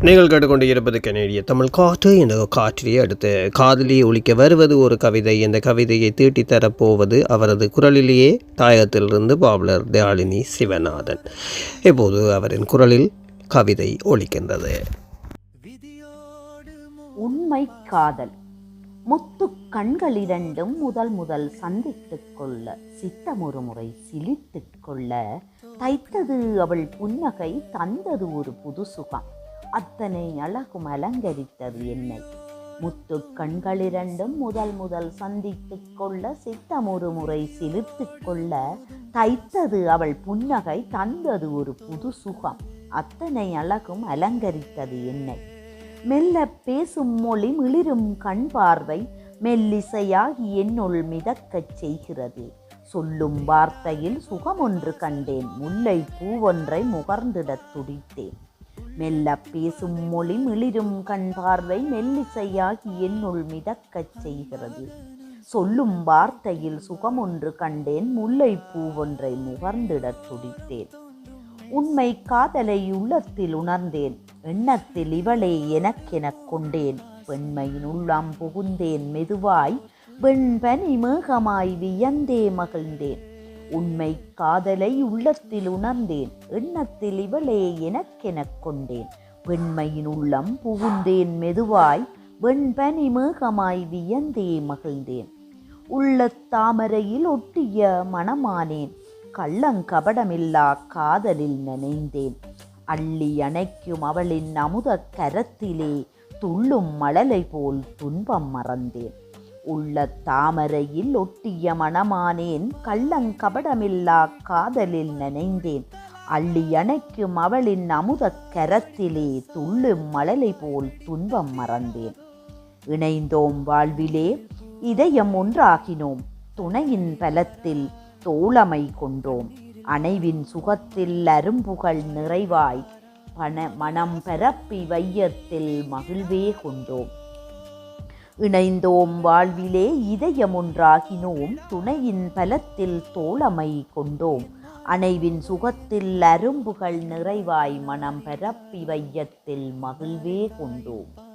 நீங்கள் கேட்டுக்கொண்டு இருப்பது கனேடிய தமிழ் காற்று. இந்த காற்றிலே அடுத்து காதலியை ஒழிக்க வருவது ஒரு கவிதை. இந்த கவிதையை தீட்டித் தரப்போவது அவரது குரலிலேயே தாயகத்திலிருந்து பாவலர் தயாளினி சிவநாதன். இப்போது அவரின் குரலில் கவிதை ஒழிக்கின்றது. உண்மை காதல். முத்து கண்கள் இரண்டும் முதல் முதல் சந்தித்துக் கொள்ள சித்தமொரு முறை சிலித்துக் கொள்ள தைத்தது அவள் புன்னகை தந்தது ஒரு புது சுகம். அத்தனை அழகும் அலங்கரித்தது என்னை. முத்து கண்களிரண்டும் முதல் முதல் சந்தித்துக் கொள்ள சித்தமொரு முறை சிலிர்த்துக் கொள்ள தைத்தது அவள் புன்னகை தந்தது ஒரு புது சுகம். அத்தனை அழகும் அலங்கரித்தது என்னை. மெல்ல பேசும் மொழி மிளிரும் கண் பார்வை மெல்லிசையாகி என்னுள் மிதக்கச் செய்கிறது. சொல்லும் வார்த்தையில் சுகமொன்று கண்டேன் முல்லை பூவொன்றை முகர்ந்திடத் துடித்தேன். மெல்ல பேசும் மொழி மிளிரும் கண் பார்வை மெல்லிசையாகி என்னுள் மிதக்கச் செய்கிறது. சொல்லும் வார்த்தையில் சுகம் ஒன்று கண்டேன் முல்லை ஒன்றை முகர்ந்திடத் துடித்தேன் உண்மை காதலை உள்ளத்தில் உணர்ந்தேன் எண்ணத்தில் இவளே எனக்கெனக் கொண்டேன். பெண்மையின் உள்ளம் புகுந்தேன் மெதுவாய் வெண்பனி மேகமாய் வியந்தே மகிழ்ந்தேன். உண்மை காதலை உள்ளத்தில் உணர்ந்தேன் எண்ணத்தில் இவளே எனக்கெனக் கொண்டேன். பெண்மையின் உள்ளம் புகுந்தேன் மெதுவாய் வெண்பனி மேகமாய் வியந்தே மகிழ்ந்தேன். உள்ளத் தாமரையில் ஒட்டிய மணமானேன் கள்ளங்கபடமில்லா காதலில் நினைந்தேன். அள்ளி அணைக்கும் அவளின் அமுத கரத்திலே துள்ளும் மழலை போல் துன்பம் மறந்தேன். உள்ள தாமரையில் ஒட்டிய மணமானேன் கள்ளங்கபடமில்லா காதலில் நனைந்தேன். அள்ளி அணைக்கும் அவளின் அமுதக் கரத்திலே துள்ளும் மழலை போல் துன்பம் மறந்தேன். இணைந்தோம் வாழ்விலே இதயம் ஒன்றாகினோம். துணையின் பலத்தில் தோழமை கொண்டோம். அணைவின் சுகத்தில் அரும்புகள் நிறைவாய் பண மனம் பரப்பி வையத்தில் மகிழ்வே கொண்டோம். இணைந்தோம் வாழ்விலே இதயமுன்றாகினோம் துணையின் பலத்தில் தோழமை கொண்டோம். அணைவின் சுகத்தில் அரும்புகள் நிறைவாய் மனம் பரப்பி வையத்தில் மகிழ்வே கொண்டோம்.